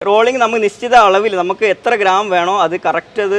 Rolling നമുക്ക് നിശ്ചിത അളവിൽ നമുക്ക് എത്ര ഗ്രാം വേണോ അത് കറക്റ്റ് അത്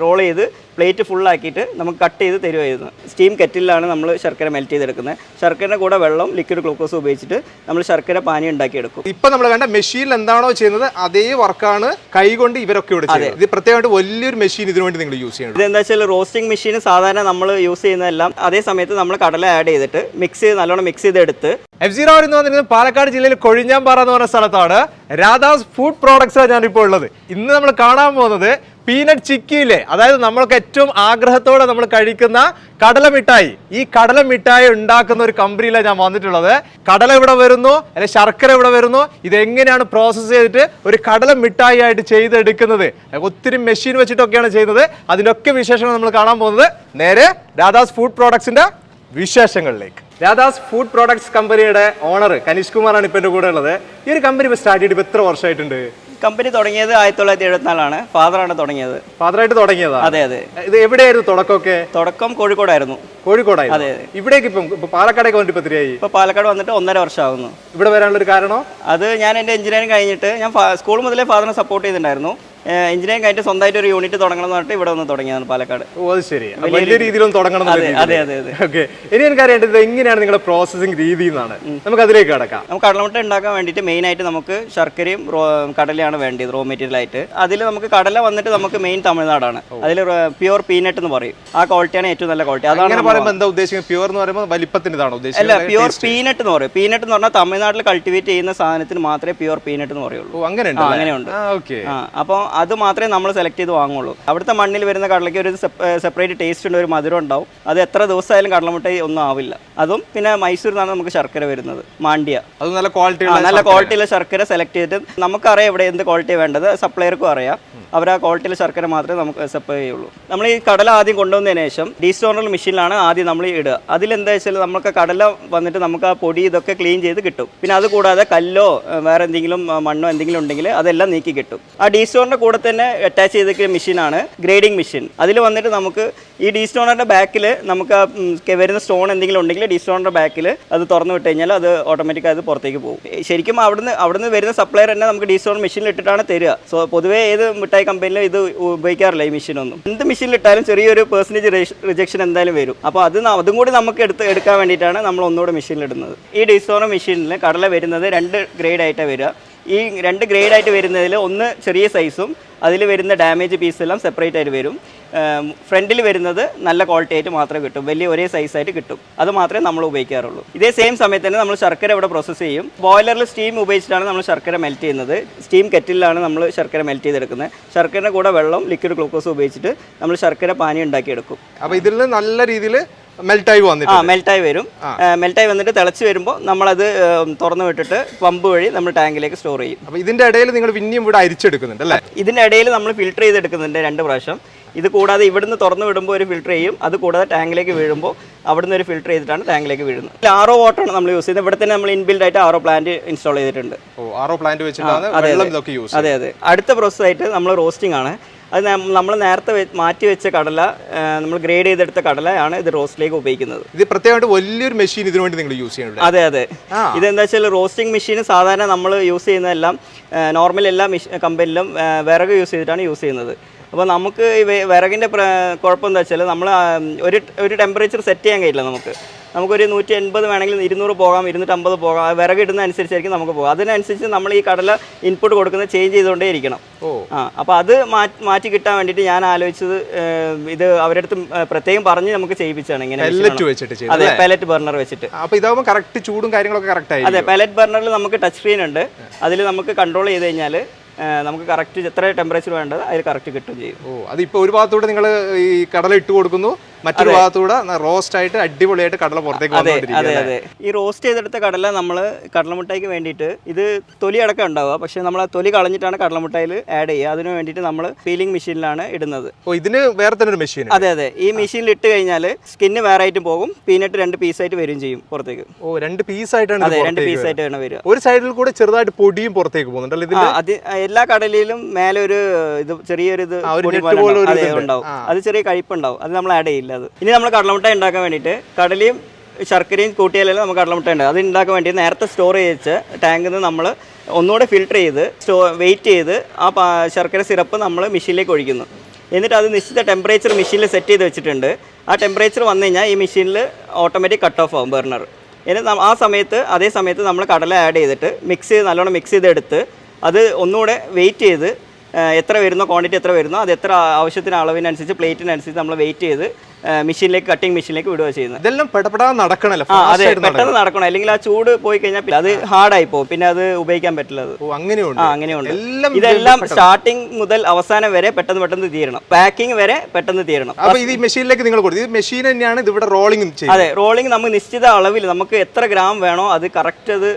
റോൾ ചെയ്ത് പ്ലേറ്റ് ഫുള്ളാക്കിയിട്ട് നമുക്ക് കട്ട് ചെയ്ത് തരുമായിരുന്നു സ്റ്റീം കെറ്റിലാണ് നമ്മൾ ശർക്കര മെൽറ്റ് ചെയ്തെടുക്കുന്നത്. ശർക്കരയുടെ കൂടെ വെള്ളം ലിക്വിഡ് ഗ്ലൂക്കോസ് ഉപയോഗിച്ചിട്ട് നമ്മൾ ശർക്കര പാനി ഉണ്ടാക്കിയെടുക്കും. ഇപ്പം നമ്മൾ കണ്ട മെഷീനിൽ എന്താണോ ചെയ്യുന്നത് അതേ വർക്കാണ് കൈകൊണ്ട് ഇവരൊക്കെ ഇവിടെ ചെയ്യുന്നത്. ഇത് പ്രത്യേകമായിട്ട് വലിയൊരു മെഷീൻ ഇതിനു വേണ്ടി നിങ്ങൾ യൂസ് ചെയ്യണം. ഇതെന്താ വെച്ചാൽ റോസ്റ്റിംഗ് മെഷീൻ സാധാരണ നമ്മൾ യൂസ് ചെയ്യുന്നതെല്ലാം അതേ സമയത്ത് നമ്മൾ കടല ആഡ് ചെയ്തിട്ട് മിക്സ് ചെയ്ത് നല്ലോണം മിക്സ് ചെയ്തെടുത്ത് എഫ് സീറോ എന്ന് പറഞ്ഞിരുന്നത് പാലക്കാട് ജില്ലയിൽ കൊഴിഞ്ഞാമ്പാറ എന്ന് പറഞ്ഞ സ്ഥലത്താണ് രാധാസ് ഫുഡ് പ്രോഡക്ട്സ് ഞാനിപ്പോൾ ഉള്ളത്. ഇന്ന് നമ്മൾ കാണാൻ പോകുന്നത് പീനട്ട് ചിക്കിയിലെ അതായത് നമ്മൾക്ക് ഏറ്റവും ആഗ്രഹത്തോടെ നമ്മൾ കഴിക്കുന്ന കടല മിഠായി ഈ കടല മിഠായി ഉണ്ടാക്കുന്ന ഒരു കമ്പനിയിലാണ് ഞാൻ വന്നിട്ടുള്ളത്. കടല ഇവിടെ വരുന്നു? അല്ലെ ശർക്കര ഇവിടെ വരുന്നു? ഇത് എങ്ങനെയാണ് പ്രോസസ്സ് ചെയ്തിട്ട് ഒരു കടല മിഠായി ആയിട്ട് ചെയ്തെടുക്കുന്നത് ഒത്തിരി മെഷീൻ വെച്ചിട്ടൊക്കെയാണ് ചെയ്യുന്നത്. അതിനൊക്കെ വിശേഷങ്ങൾ നമ്മൾ കാണാൻ പോകുന്നത്. നേരെ രാധാസ് ഫുഡ് പ്രോഡക്ട്സിന്റെ വിശേഷങ്ങളിലേക്ക്. രാധാസ് ഫുഡ് പ്രോഡക്ട്സ് കമ്പനിയുടെ ഓണർ കനീഷ് കുമാറാണ് എന്റെ കൂടെ ഉള്ളത്. ഈ ഒരു കമ്പനി ഇപ്പൊ സ്റ്റാർട്ട് ചെയ്തിട്ട് ഇപ്പൊ എത്ര വർഷമായിട്ടുണ്ട്? കമ്പനി തുടങ്ങിയത് ആയിരത്തി തൊള്ളായിരത്തി എഴുപത്തിനാലാണ് ഫാദറാണ് തുടങ്ങിയത് ഫാദറായിട്ട് തുടങ്ങിയത്? അതെ അതെ. ഇത് എവിടെയായിരുന്നു തുടക്കമൊക്കെ? തുടക്കം കോഴിക്കോടായിരുന്നു. കോഴിക്കോടായിരുന്നു? അതെ, ഇവിടേക്ക് ഇപ്പം ഇപ്പൊ പാലക്കാടേക്ക് വന്നിട്ട് ഇപ്പൊ എത്രയായി? ഇപ്പോൾ പാലക്കാട് വന്നിട്ട് ഒന്നര വർഷമാകുന്നു. ഇവിടെ വരാനുള്ള ഒരു കാരണം? അത് ഞാൻ എന്റെ എഞ്ചിനീയറിംഗ് കഴിഞ്ഞിട്ട് ഞാൻ സ്കൂൾ മുതലേ ഫാദറിനെ സപ്പോർട്ട് ചെയ്തിട്ടുണ്ടായിരുന്നു. എഞ്ചിനീയറിംഗ് ആയിട്ട് സ്വന്തമായിട്ട് ഒരു യൂണിറ്റ് തുടങ്ങണം എന്ന് പറഞ്ഞിട്ട് ഇവിടെ വന്ന് തുടങ്ങിയതാണ് പാലക്കാട്. ഓ അത് ശരി വലിയ രീതിയിലൊന്നും തുടങ്ങണം അതെ അതെ അതെ ഓക്കെ ഇനി എനിക്ക് അറിയേണ്ടത് എങ്ങനെയാണ് നിങ്ങളുടെ പ്രോസസ്സിംഗ് രീതി എന്നാണ്. നമുക്ക് അതിലേക്ക് കടക്കാം. നമുക്ക് കടലമുട്ട ഉണ്ടാക്കാൻ വേണ്ടിയിട്ട് മെയിൻ ആയിട്ട് നമുക്ക് ശർക്കരയും കടലയാണ് വേണ്ടത് റോ മെറ്റീരിയൽ ആയിട്ട്. അതിൽ നമുക്ക് കടല വന്നിട്ട് നമുക്ക് മെയിൻ തമിഴ്നാടാണ്. അതിൽ പ്യുവർ പീനട്ട് എന്ന് പറയും. ആ ക്വാളിറ്റിയാണ് ഏറ്റവും നല്ല ക്വാളിറ്റി അതാണ് അങ്ങനെ പറയുമ്പോൾ എന്താ ഉദ്ദേശിക്കുന്നത്? പ്യുവർ എന്ന് പറയുമ്പോൾ വലിപ്പത്തിന് ഉദ്ദേശിക്കുന്നത്? അല്ല പ്യൂർ പ്യുവർ പീനട്ട് എന്ന് പറയും. പീനട്ട് എന്ന് പറഞ്ഞാൽ തമിഴ്നാട്ടിൽ കൾട്ടിവേറ്റ് ചെയ്യുന്ന സാധനത്തിന് മാത്രമേ പ്യുവർ പീനട്ട് എന്ന് പറയുള്ളൂ. അങ്ങനെ ഉണ്ട് അങ്ങനെയുണ്ട്. ഉണ്ട് അപ്പോൾ അത് മാത്രമേ നമ്മൾ സെലക്ട് ചെയ്ത് വാങ്ങുള്ളൂ. അവിടുത്തെ മണ്ണിൽ വരുന്ന കടലയ്ക്ക് ഒരു സെപ്പറേറ്റ് ടേസ്റ്റ് ഉണ്ട് ഒരു മധുരം ഉണ്ടാവും. അത് എത്ര ദിവസമായാലും കടലമുട്ടായി ഒന്നും ആവില്ല. അതും പിന്നെ മൈസൂരിൽ നിന്നാണ് നമുക്ക് ശർക്കര വരുന്നത്. മാണ്ഡ്യ. അത് നല്ല ക്വാളിറ്റി നല്ല ക്വാളിറ്റിയിലെ ശർക്കര സെലക്ട് ചെയ്തിട്ട് നമുക്കറിയാം ഇവിടെ എന്ത് ക്വാളിറ്റി വേണ്ടത്. സപ്ലയർക്കും അറിയാം. അവർ ആ ക്വാളിറ്റിയിലെ ശർക്കര മാത്രമേ നമുക്ക് സപ്ലൈ ചെയ്യുള്ളൂ. നമ്മൾ ഈ കടല ആദ്യം കൊണ്ടുവന്നതിന് ശേഷം ഡീസ്റ്റോണൽ മെഷീനിലാണ് ആദ്യം നമ്മൾ ഇടുക. അതിലെന്താ വെച്ചാൽ നമുക്ക് കടല വന്നിട്ട് നമുക്ക് ആ പൊടി ഇതൊക്കെ ക്ലീൻ ചെയ്ത് കിട്ടും. പിന്നെ അത് കൂടാതെ കല്ലോ വേറെ എന്തെങ്കിലും മണ്ണോ എന്തെങ്കിലും ഉണ്ടെങ്കിൽ അതെല്ലാം നീക്കി കിട്ടും. ആ ഡീസ്റ്റോണിന്റെ കൂടെ തന്നെ അറ്റാച്ച് ചെയ്തിരിക്കുന്ന മെഷീനാണ് ഗ്രേഡിംഗ് മെഷീൻ അതിൽ വന്നിട്ട് നമുക്ക് ഈ ഡി സ്റ്റോണറിന്റെ ബാക്കിൽ നമുക്ക് വരുന്ന സ്റ്റോൺ എന്തെങ്കിലും ഉണ്ടെങ്കിൽ ഡി ഡീസ്റ്റോണറിന്റെ ബാക്കിൽ അത് തുറന്നു വിട്ട് കഴിഞ്ഞാൽ അത് ഓട്ടോമാറ്റിക് അത് പുറത്തേക്ക് പോകും. ശരിക്കും അവിടുന്ന് അവിടുന്ന് വരുന്ന സപ്ലയർ തന്നെ നമുക്ക് ഡി സ്റ്റോൺ മെഷീനിൽ ഇട്ടിട്ടാണ് തരിക. സോ പൊതുവേ ഏത് മിഠായി കമ്പനിയിലും ഇത് ഉപയോഗിക്കാറില്ല ഈ മെഷീനൊന്നും എന്ത് മെഷീനിൽ ഇട്ടാലും ചെറിയൊരു പെർസെന്റേജ് റിജക്ഷൻ എന്തായാലും വരും. അപ്പോൾ അത് അതും കൂടി നമുക്ക് എടുത്ത് എടുക്കാൻ വേണ്ടിയിട്ടാണ് നമ്മൾ ഒന്നുകൂടെ മെഷീനിൽ ഇടുന്നത്. ഈ ഡീസ്റ്റോൺ മെഷീനിൽ കടല വരുന്നത് രണ്ട് ഗ്രേഡ് ആയിട്ടാണ് വരിക. ഈ രണ്ട് ഗ്രേഡായിട്ട് വരുന്നതിൽ ഒന്ന് ചെറിയ സൈസും അതിൽ വരുന്ന ഡാമേജ് പീസെല്ലാം സെപ്പറേറ്റ് ആയിട്ട് വരും. ഫ്രണ്ടിൽ വരുന്നത് നല്ല ക്വാളിറ്റി ആയിട്ട് മാത്രമേ കിട്ടും. വലിയ ഒരേ സൈസ് ആയിട്ട് കിട്ടും. അത് മാത്രമേ നമ്മൾ ഉപയോഗിക്കാറുള്ളൂ. ഇതേ സെയിം സമയത്ത് തന്നെ നമ്മൾ ശർക്കര ഇവിടെ പ്രോസസ്സ് ചെയ്യും. ബോയിലറിൽ സ്റ്റീം ഉപയോഗിച്ചിട്ടാണ് നമ്മൾ ശർക്കര മെൽറ്റ് ചെയ്യുന്നത്. സ്റ്റീം കെറ്റിലാണ് നമ്മൾ ശർക്കര മെൽറ്റ് ചെയ്തെടുക്കുന്നത്. ശർക്കരയുടെ കൂടെ വെള്ളം ലിക്വിഡ് ഗ്ലൂക്കോസ് ഉപയോഗിച്ചിട്ട് നമ്മൾ ശർക്കര പാനി ഉണ്ടാക്കിയെടുക്കും. അപ്പോൾ ഇതിൽ നല്ല രീതിയിൽ മെൽറ്റായി ആ വന്നിട്ട് മെൽറ്റായി വരും. മെൽറ്റായി വന്നിട്ട് തിളച്ച് വരുമ്പോൾ നമ്മളത് തുറന്നു വിട്ടിട്ട് പമ്പ് വഴി നമ്മൾ ടാങ്കിലേക്ക് സ്റ്റോർ ചെയ്യും. അപ്പോൾ ഇതിന്റെ ഇടയിൽ നിങ്ങൾ പിന്നെയും ഇവിടെ അരിച്ചെടുക്കുന്നുണ്ട് അല്ലേ? ഇതിന്റെ ഇടയിൽ നമ്മൾ ഫിൽറ്റർ ചെയ്തെടുക്കുന്നുണ്ട് രണ്ട് പ്രാവശ്യം. ഇത് കൂടാതെ ഇവിടുന്ന് തുറന്ന് വിടുമ്പോൾ ഒരു ഫിൽറ്റർ ചെയ്യും. അത് കൂടാതെ ടാങ്കിലേക്ക് വീഴുമ്പോൾ അവിടുന്ന് ഒരു ഫിൽറ്റർ ചെയ്തിട്ടാണ് ടാങ്കിലേക്ക് വീഴുന്നത്. ആറോ വാട്ടറാണ് നമ്മൾ യൂസ് ചെയ്യുന്നത്. ഇവിടെ തന്നെ നമ്മൾ ഇൻബിൽഡ് ആയിട്ട് ആറോ പ്ലാന്റ് ഇൻസ്റ്റാൾ ചെയ്തിട്ടുണ്ട്. ആറോ പ്ലാന്റ് വെച്ചിട്ടാണ് യൂസ് അതെ അതെ. അടുത്ത പ്രോസസ് ആയിട്ട് നമ്മൾ റോസ്റ്റിംഗ് ആണ്. അത് നമ്മൾ നേരത്തെ മാറ്റി വെച്ച കടല നമ്മൾ ഗ്രേഡ് ചെയ്തെടുത്ത കടലയാണ് ഇത് റോസ്റ്റിലേക്ക് ഉപയോഗിക്കുന്നത്. ഇത് പ്രത്യേകമായിട്ട് വലിയൊരു മെഷീൻ ഇതിനു വേണ്ടി നിങ്ങൾ യൂസ് ചെയ്യുന്നുണ്ട് അതെ അതെ. ഇതെന്താ വെച്ചാൽ റോസ്റ്റിംഗ് മെഷീൻ സാധാരണ നമ്മൾ യൂസ് ചെയ്യുന്നതെല്ലാം നോർമൽ എല്ലാ മെഷീൻ കമ്പനിയിലും വിറക് യൂസ് ചെയ്തിട്ടാണ് യൂസ് ചെയ്യുന്നത്. അപ്പോൾ നമുക്ക് ഈ വിറകിന്റെ കുഴപ്പം എന്താ വെച്ചാൽ നമ്മൾ ഒരു ഒരു ടെമ്പറേച്ചർ സെറ്റ് ചെയ്യാൻ കഴിയില്ല നമുക്ക്. നമുക്കൊരു നൂറ്റി എൺപത് വേണമെങ്കിൽ ഇരുന്നൂറ് പോകാം ഇരുന്നൂറ്റമ്പത് പോകാം. വിറക് ഇടുന്ന അനുസരിച്ചായിരിക്കും നമുക്ക് പോകാം. അതിനനുസരിച്ച് നമ്മൾ ഈ കടല ഇൻപുട്ട് കൊടുക്കുന്നത് ചേഞ്ച് ചെയ്തുകൊണ്ടേ ഇരിക്കണം. ഓ. ആ അപ്പോൾ അത് മാറ്റി മാറ്റി കിട്ടാൻ വേണ്ടിയിട്ട് ഞാൻ ആലോചിച്ചത് ഇത് അവരുടെ അടുത്ത് പ്രത്യേകം പറഞ്ഞ് നമുക്ക് ചെയ്യിപ്പിച്ചാണ് ഇങ്ങനെ അതെ പെലറ്റ് ബർണർ വെച്ചിട്ട്. അപ്പോൾ ഇതാവുമ്പോൾ കറക്റ്റ് ചൂടും കാര്യങ്ങളൊക്കെ കറക്റ്റ് ആയി അതെ പാലറ്റ് ബർണറിൽ നമുക്ക് ടച്ച് സ്ക്രീൻ ഉണ്ട്. അതിൽ നമുക്ക് കൺട്രോൾ ചെയ്ത് കഴിഞ്ഞാൽ നമുക്ക് കറക്റ്റ് എത്ര ടെമ്പറേച്ചർ വേണ്ടത് അതിൽ കറക്റ്റ് കിട്ടുകയും ചെയ്യും. ഓ അതിപ്പോൾ ഒരു ഭാഗത്തൂടെ നിങ്ങൾ ഈ കടല ഇട്ട് കൊടുക്കുന്നു. മറ്റൊരു ഭാഗത്തൂടെ റോസ്റ്റ് ആയിട്ട് അടിപൊളിയായിട്ട് കടല പുറത്തേക്ക് ഈ റോസ്റ്റ് ചെയ്തെടുത്ത കടല നമ്മൾ കടലമുട്ടായിക്ക് വേണ്ടിയിട്ട് ഇത് തൊലി അടക്കം ഉണ്ടാവുക. പക്ഷെ നമ്മൾ ആ തൊലി കളഞ്ഞിട്ടാണ് കടലമുട്ടായിൽ ആഡ് ചെയ്യുക. അതിന് വേണ്ടിയിട്ട് നമ്മൾ ഫീലിംഗ് മെഷീനിലാണ് ഇടുന്നത്. ഓ ഇതിന് വേറെ തന്നെ ഒരു മെഷീൻ അതെ അതെ. ഈ മെഷീനിൽ ഇട്ട് കഴിഞ്ഞാൽ സ്കിന്ന് വേറെ ആയിട്ട് പോകും. പീനട്ട് രണ്ട് പീസായിട്ട് വരും ചെയ്യും പുറത്തേക്ക്. ഓ രണ്ട് പീസ് ആയിട്ടാണ് അതെ രണ്ട് പീസ് ആയിട്ട് വേണം വരിക. ഒരു സൈഡിൽ കൂടെ ചെറുതായിട്ട് പൊടിയും പുറത്തേക്ക് പോകുന്നുണ്ട് അല്ലേ ആ, ഇതിന്റെ അത് എല്ലാ കടലിലും മേലെ ഒരു ഇത് ചെറിയൊരു ഇത് ഉണ്ടാവും. അത് ചെറിയ കഴിപ്പുണ്ടാവും. അത് നമ്മൾ ആഡ് ചെയ്യില്ല. അത്. ഇനി നമ്മൾ കടലമുട്ടായി ഉണ്ടാക്കാൻ വേണ്ടിയിട്ട് കടലയും ശർക്കരയും കൂട്ടിയാലല്ലേ നമുക്ക് കടലമുട്ട ഉണ്ട് അത് ഉണ്ടാക്കാൻ വേണ്ടി നേരത്തെ സ്റ്റോർ ചെയ്ത് ടാങ്കിൽ നിന്ന് നമ്മൾ ഒന്നുകൂടെ ഫിൽറ്റർ ചെയ്ത് സ്റ്റോ വെയിറ്റ് ചെയ്ത് ആ ശർക്കര സിറപ്പ് നമ്മൾ മെഷീനിലേക്ക് ഒഴിക്കുന്നു. എന്നിട്ട് അത് നിശ്ചിത ടെമ്പറേച്ചർ മെഷീനിൽ സെറ്റ് ചെയ്ത് വെച്ചിട്ടുണ്ട്. ആ ടെമ്പറേച്ചർ വന്നു കഴിഞ്ഞാൽ ഈ മെഷീനിൽ ഓട്ടോമാറ്റിക് കട്ട് ഓഫ് ആവും ബർണർ എന്നിട്ട് ആ സമയത്ത് അതേ സമയത്ത് നമ്മൾ കടല ആഡ് ചെയ്തിട്ട് മിക്സ് ചെയ്ത് നല്ലോണം മിക്സ് ചെയ്തെടുത്ത് അത് ഒന്നുകൂടെ വെയിറ്റ് ചെയ്ത് എത്ര വരുന്നോ ക്വാണ്ടിറ്റി എത്ര വരുന്നോ അത് എത്ര ആവശ്യത്തിന് അളവിനനുസരിച്ച് പ്ലേറ്റിനനുസരിച്ച് നമ്മൾ വെയിറ്റ് ചെയ്ത് മെഷീനിലേക്ക് കട്ടിങ് മെഷീനിലേക്ക് വിടുക ചെയ്യുന്നത്. ഇതെല്ലാം നടക്കണല്ലോ? അതെ. പെട്ടെന്ന് നടക്കണം. അല്ലെങ്കിൽ ആ ചൂട് പോയി കഴിഞ്ഞാൽ പിന്നെ അത് ഹാർഡായി പോകും പിന്നെ അത് ഉപയോഗിക്കാൻ പറ്റില്ല അത് അങ്ങനെയുണ്ട്. അങ്ങനെയുണ്ട്. ഇതെല്ലാം സ്റ്റാർട്ടിങ് മുതൽ അവസാനം വരെ പെട്ടെന്ന് പെട്ടെന്ന് തീരണം. പാക്കിംഗ് വരെ പെട്ടെന്ന് തീരണം. അപ്പൊ ഇത് ഈ മെഷീനിലേക്ക് നിങ്ങൾ കൊടുത്തു ഇത് മെഷീൻ തന്നെയാണ് ഇവിടെ റോളിംഗ് അതെ റോളിംഗ് നമുക്ക് നിശ്ചിത അളവിൽ നമുക്ക് എത്ര ഗ്രാം വേണോ അത് കറക്റ്റ് അത്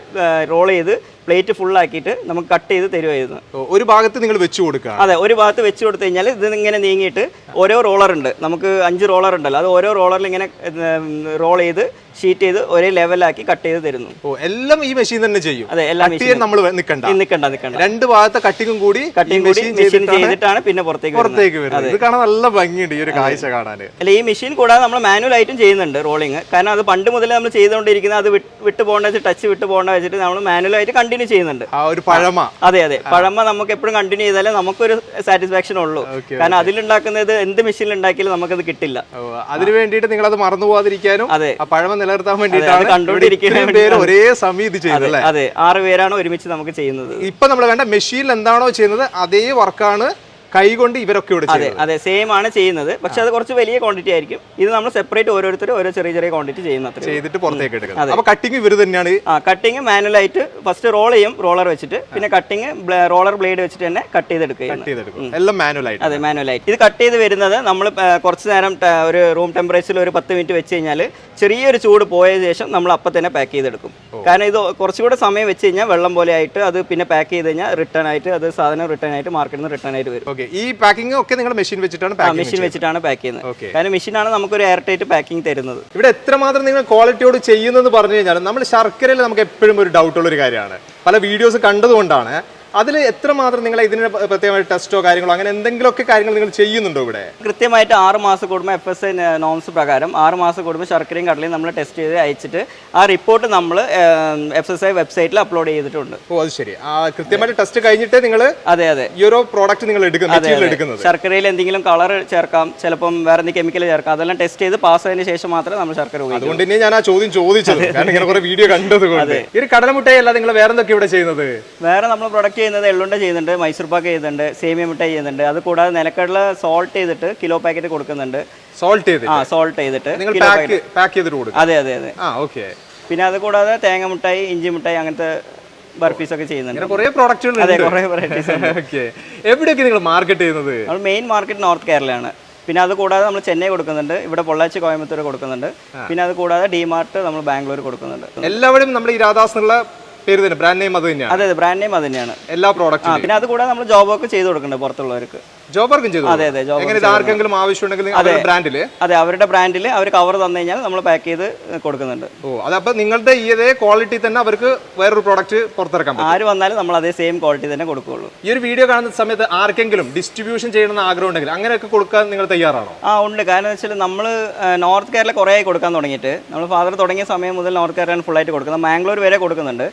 റോൾ ചെയ്ത് പ്ലേറ്റ് ഫുൾ ആക്കിയിട്ട് നമുക്ക് കട്ട് ചെയ്ത് തരുമായിരുന്നു ഒരു ഭാഗത്ത് നിങ്ങൾ വെച്ച് കൊടുക്കുക അതെ ഒരു ഭാഗത്ത് വെച്ച് കൊടുത്തു കഴിഞ്ഞാൽ ഇത് ഇങ്ങനെ നീങ്ങിയിട്ട് ഓരോ റോളർ ഉണ്ട്. നമുക്ക് അഞ്ച് റോളർ ഉണ്ടല്ലോ. അത് ഓരോ റോളറിൽ ഇങ്ങനെ റോൾ ചെയ്ത് ഷീറ്റ് ചെയ്ത് ഒരേ ലെവലാക്കി കട്ട് ചെയ്ത് തരുന്നു. ഓ എല്ലാം ഈ മെഷീൻ തന്നെ ചെയ്യും. അതെ എല്ലാം നമ്മൾ നിൽക്കണ്ട നിൽക്കണ്ട നിൽക്കണ്ട രണ്ട് ഭാഗത്തെ കട്ടിങ്ങും കൂടി കട്ടിങ് കൂടി മെഷീൻ ചെയ്തിട്ടാണ് പിന്നെ പുറത്തേക്ക് പുറത്തേക്ക് വരുന്നത്. ഇത് കാണാൻ നല്ല ഭംഗിയുണ്ട് ഈ ഒരു കാഴ്ച കാണാൻ അല്ല ഈ മെഷീൻ കൂടാതെ നമ്മൾ മാനുവൽ ആയിട്ടും ചെയ്യുന്നുണ്ട് റോളിങ് കാരണം അത് പണ്ട് മുതലേ നമ്മൾ ചെയ്തുകൊണ്ടിരിക്കുന്ന അത് വിട്ട് പോകേണ്ട വെച്ച് ടച്ച് വിട്ട് പോകേണ്ട വെച്ചിട്ട് നമ്മൾ മാനുവൽ ആയിട്ട് കണ്ടിന്യൂ ചെയ്യുന്നുണ്ട്. ആ ഒരു പഴമ. അതെ അതെ. പഴമ നമുക്ക് എപ്പോഴും കണ്ടിന്യൂ ചെയ്താലേ നമുക്കൊരു സാറ്റിസ്ഫാക്ഷൻ ഉള്ളൂ. കാരണം അതിലുണ്ടാക്കുന്നത് എന്ത് മെഷീനിൽ ഉണ്ടാക്കിയാലും നമുക്കത് കിട്ടില്ല. ഓ, അതിനു വേണ്ടിയിട്ട് നിങ്ങൾ അത് മറന്നു പോകാതിരിക്കാനും അതെ. ആ പഴമ നിലനിർത്താൻ വേണ്ടിട്ടാണ് വേണ്ടിയിട്ടാണ് ഇവിടെ പേര് ഒരേ സമയം ഇത് ചെയ്തത് അതെ ആറ് പേരാണ് ഒരുമിച്ച് നമുക്ക് ചെയ്യുന്നത്. ഇപ്പൊ നമ്മൾ കണ്ട മെഷീനിൽ എന്താണോ ചെയ്യുന്നത് അതേ വർക്കാണ് കൈകൊണ്ട് ഇവരൊക്കെ അതെ അതെ സെയിം ആണ് ചെയ്യുന്നത്. പക്ഷെ അത് കുറച്ച് വലിയ ക്വാണ്ടിറ്റി ആയിരിക്കും. ഇത് നമ്മൾ സെപ്പറേറ്റ് ഓരോരുത്തർ ഓരോ ചെറിയ ചെറിയ ക്വാണ്ടിറ്റി ചെയ്യുന്ന. ചെയ്തിട്ട് പുറത്തേക്ക് എടുക്കുന്നത്. അപ്പൊ കട്ടിങ് ഇവർ തന്നെയാണ്? ആ കട്ടിങ് മാനുവലായിട്ട് ഫസ്റ്റ് റോൾ ചെയ്യും റോളർ വെച്ചിട്ട്. പിന്നെ കട്ടിങ് റോളർ ബ്ലേഡ് വെച്ചിട്ട് തന്നെ കട്ട് ചെയ്തെടുക്കുക എല്ലാം മാനുവൽ ആയിട്ട് അതെ മാനുവലായിട്ട് ഇത് കട്ട് ചെയ്ത് വരുന്നത് നമ്മൾ കുറച്ച് നേരം ഒരു റൂം ടെമ്പറേച്ചറിൽ ഒരു പത്ത് മിനിറ്റ് വെച്ച് കഴിഞ്ഞാൽ ചെറിയൊരു ചൂട് പോയ ശേഷം നമ്മൾ അപ്പം തന്നെ പാക്ക് ചെയ്തെടുക്കും. കാരണം ഇത് കുറച്ചുകൂടെ സമയം വെച്ച് കഴിഞ്ഞാൽ വെള്ളം പോലെ ആയിട്ട് അത് പിന്നെ പാക്ക് ചെയ്ത് കഴിഞ്ഞാൽ റിട്ടേൺ ആയിട്ട് അത് സാധനം റിട്ടേൺ ആയിട്ട് മാർക്കറ്റിൽ നിന്ന് റിട്ടേൺ ആയിട്ട് വരും. ഓക്കെ ഈ പാക്കിംഗ് ഒക്കെ നിങ്ങൾ മെഷീൻ വെച്ചിട്ടാണ് മെഷീൻ വെച്ചിട്ടാണ് പാക്ക് ചെയ്യുന്നത്. കാരണം മെഷീനാണ് നമുക്കൊരു എയർ ടൈറ്റ് പാക്കിംഗ് തരുന്നത്. ഇവിടെ എത്രമാത്രം നിങ്ങൾ ക്വാളിറ്റിയോട് ചെയ്യുന്നത് പറഞ്ഞു കഴിഞ്ഞാൽ നമ്മൾ ശർക്കരയിൽ നമുക്ക് എപ്പോഴും ഒരു ഡൗട്ടുള്ള ഒരു കാര്യമാണ്. പല വീഡിയോസ് കണ്ടതുകൊണ്ടാണ് അതിൽ എത്രമാത്രം നിങ്ങൾ ഇതിന് പ്രത്യേകമായി ടെസ്റ്റോ കാര്യങ്ങളോ അങ്ങനെ എന്തെങ്കിലുമൊക്കെ കാര്യങ്ങൾ നിങ്ങൾ ചെയ്യുന്നുണ്ടോ ഇവിടെ? കൃത്യമായിട്ട് ആറ് മാസം കൂടുമ്പോൾ എഫ് എസ് ഐ നോംസ് പ്രകാരം ആറ് മാസം കൂടുമ്പോൾ ശർക്കരയും കടലയും നമ്മൾ ടെസ്റ്റ് ചെയ്ത് അയച്ചിട്ട് ആ റിപ്പോർട്ട് നമ്മൾ എഫ് എസ് ഐ വെബ്സൈറ്റിൽ അപ്ലോഡ് ചെയ്തിട്ടുണ്ട്. ഓ അത് ശരി. ആ കൃത്യമായിട്ട് ടെസ്റ്റ് കഴിഞ്ഞിട്ട് നിങ്ങൾ അതെ അതെ. ഈ ഒരു പ്രോഡക്റ്റ് നിങ്ങൾ എടുക്കുന്നത്. ശർക്കരയിൽ എന്തെങ്കിലും കളർ ചേർക്കാം ചിലപ്പം വേറെ എന്തെങ്കിലും കെമിക്കൽ ചേർക്കാം അതെല്ലാം ടെസ്റ്റ് ചെയ്ത് പാസ് ആയതിനു ശേഷം മാത്രമേ നമ്മൾ ശർക്കര അതുകൊണ്ട് തന്നെ ഞാൻ ആ ചോദ്യം ചോദിച്ചത്. കാരണം ഇങ്ങനെ കുറെ വീഡിയോ കണ്ടത് കൊണ്ട് ഈ കടലമുട്ടയല്ല നിങ്ങൾ വേറെ എന്തൊക്കെ ഇവിടെ ചെയ്യുന്നത്? വേറെ നമ്മൾ പ്രൊഡക്റ്റ് ചെയ്യുന്നത് എള്ളുണ്ട ചെയ്യുന്നുണ്ട് മൈസൂർ പാക്ക് ചെയ്യുന്നുണ്ട് സേമിയ മിഠായി ചെയ്യുന്നുണ്ട്. അത് കൂടാതെ നിലക്കടല സോൾട്ട് ചെയ്തിട്ട് കിലോ പാക്കറ്റ് കൊടുക്കുന്നുണ്ട്. സോൾട്ട് ചെയ്ത് ആ സോൾട്ട് ചെയ്തിട്ട് കിലോ പാക്ക് പാക്കറ്റ് പാക്ക് ചെയ്തിട്ട് കൊടുക്കും? അതെ അതെ അതെ. ആ ഓക്കെ പിന്നെ അത് കൂടാതെ തേങ്ങ മിഠായി ഇഞ്ചി മിഠായി അങ്ങനത്തെ ബർഫീസ് ഒക്കെ ചെയ്യുന്നുണ്ട്. കുറേ പ്രോഡക്റ്റുകൾ അതെ കുറേ വെറൈറ്റീസ് ഉണ്ട്. ഓക്കെ എവിടെയൊക്കെ നിങ്ങൾ മാർക്കറ്റ് ചെയ്യുന്നത്? നമ്മൾ മെയിൻ മാർക്കറ്റ് നോർത്ത് കേരളയാണ് പിന്നെ അത് കൂടാതെ നമ്മൾ ചെന്നൈ കൊടുക്കുന്നുണ്ട് ഇവിടെ പൊള്ളാച്ചി കോയമ്പത്തൂർ കൊടുക്കുന്നുണ്ട്. പിന്നെ അത് കൂടാതെ ഡിമാർട്ട് നമ്മൾ ബാംഗ്ലൂർ കൊടുക്കുന്നുണ്ട്. എല്ലാവരും നമ്മൾ ഈ രാധാസിനുള്ള പേര് തന്നെ ബ്രാൻഡ് നെയിം അത് തന്നെയാണ്. അതെ അതെ ബ്രാൻഡ് നെയിം അത് തന്നെയാണ്. എല്ലാ പ്രോഡക്റ്റും പിന്നെ അത് കൂടാതെ നമ്മൾ ജോബ് ഒക്കെ ചെയ്ത് കൊടുക്കുന്നുണ്ട് പുറത്തുള്ളവർക്ക്? ജോബർക്കും ചെയ്തു അതെ അതെ ജോബ് എങ്ങനെ ഇത് ആർക്കെങ്കിലും ആവശ്യമുണ്ടെങ്കിൽ അവരുടെ ബ്രാൻഡിൽ അതെ അവരുടെ ബ്രാൻഡിൽ അവർ കവർ തന്നു കഴിഞ്ഞാൽ നമ്മൾ പാക്ക് ചെയ്ത് കൊടുക്കുന്നുണ്ട്. ഓ അതപ്പോൾ നിങ്ങളുടെ ഈ അതേ ക്വാളിറ്റി തന്നെ അവർക്ക് വേറൊരു പ്രോഡക്റ്റ് പുറത്തിറക്കാൻ പറ്റും. ആര് വന്നാലും നമ്മൾ അതേ സെയിം ക്വാളിറ്റി തന്നെ കൊടുക്കുകയുള്ളൂ. ഈ ഒരു വീഡിയോ കാണുന്ന സമയത്ത് ആർക്കെങ്കിലും ഡിസ്ട്രിബ്യൂഷൻ ചെയ്യണമെന്ന് ആഗ്രഹം ഉണ്ടെങ്കിൽ അങ്ങനെയൊക്കെ കൊടുക്കാൻ നിങ്ങൾ തയ്യാറാണോ? ആ ഉണ്ട്. കാരണം വെച്ചാൽ നമ്മൾ നോർത്ത് കേരള കുറേ കൊടുക്കാൻ തുടങ്ങിയിട്ട്. നമ്മൾ ഫാദർ തുടങ്ങിയ സമയം മുതൽ നോർത്ത് കേരള ഫുള്ളായിട്ട് കൊടുക്കുന്നത്. മാംഗ്ലൂർ വരെ കൊടുക്കുന്നുണ്ട്.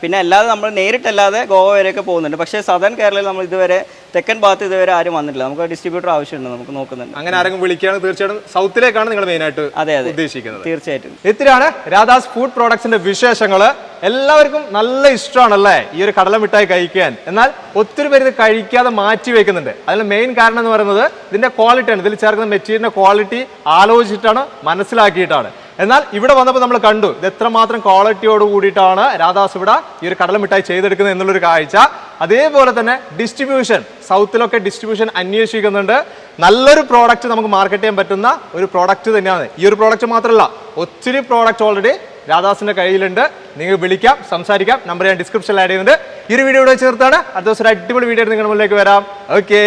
പിന്നെ അല്ലാതെ നമ്മൾ നേരിട്ടല്ലാതെ ഗോവ വരെയൊക്കെ പോകുന്നുണ്ട്. പക്ഷേ സദൻ കേരളയിൽ നമ്മൾ ഇതുവരെ തെക്കൻ ഭാഗത്ത് ഇതുവരെ ആരും വന്നിട്ടില്ല. നമുക്ക് ഡിസ്ട്രിബ്യൂട്ടർ ആവശ്യമുണ്ട് നമുക്ക് നോക്കുന്നുണ്ട്. അങ്ങനെ ആരെങ്കിലും വിളിക്കുകയാണെങ്കിൽ തീർച്ചയായിട്ടും സൗത്തിലേക്കാണ് നിങ്ങൾ മെയിൻ ആയിട്ട് അതെ അതെ. ഉദ്ദേശിക്കുന്നത്. തീർച്ചയായിട്ടും. ഇത്രയാണ് രാധാസ് ഫുഡ് പ്രോഡക്ട്സിന്റെ വിശേഷങ്ങൾ എല്ലാവർക്കും നല്ല ഇഷ്ടമാണല്ലേ ഈ ഒരു കടല മിഠായി കഴിക്കാൻ? എന്നാൽ ഒത്തിരി പേര് ഇത് കഴിക്കാതെ മാറ്റി വെക്കുന്നുണ്ട്. അതിന് മെയിൻ കാരണം എന്ന് പറയുന്നത് ഇതിന്റെ ക്വാളിറ്റിയാണ് ഇതിൽ ചേർക്കുന്ന മെറ്റീരിയലിന്റെ ക്വാളിറ്റി ആലോചിച്ചിട്ടാണ് മനസ്സിലാക്കിയിട്ടാണ്. എന്നാൽ ഇവിടെ വന്നപ്പോൾ നമ്മൾ കണ്ടു ഇത് എത്രമാത്രം ക്വാളിറ്റിയോട് കൂടിയിട്ടാണ് രാധാസ് ഇവിടെ ഈ ഒരു കടല മിഠായി ചെയ്തെടുക്കുന്നത് എന്നുള്ളൊരു കാഴ്ച. അതേപോലെ തന്നെ ഡിസ്ട്രിബ്യൂഷൻ സൗത്തിലൊക്കെ ഡിസ്ട്രിബ്യൂഷൻ അന്വേഷിക്കുന്നുണ്ട്. നല്ലൊരു പ്രോഡക്റ്റ് നമുക്ക് മാർക്കറ്റ് ചെയ്യാൻ പറ്റുന്ന ഒരു പ്രോഡക്റ്റ് തന്നെയാണ്. ഈ ഒരു പ്രോഡക്റ്റ് മാത്രമല്ല ഒത്തിരി പ്രോഡക്റ്റ് ഓൾറെഡി രാധാസിന്റെ കയ്യിലുണ്ട്. നിങ്ങൾ വിളിക്കാം സംസാരിക്കാം. നമ്പർ ഞാൻ ഡിസ്ക്രിപ്ഷനിൽ ആഡ് ചെയ്യുന്നുണ്ട്. ഈ ഒരു വീഡിയോ ഇവിടെ ചേർത്താണ് അടുത്ത ദിവസം ഒരു അടിപൊളി വീഡിയോ നിങ്ങളുടെ മുന്നിലേക്ക് വരാം. Okay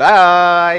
bye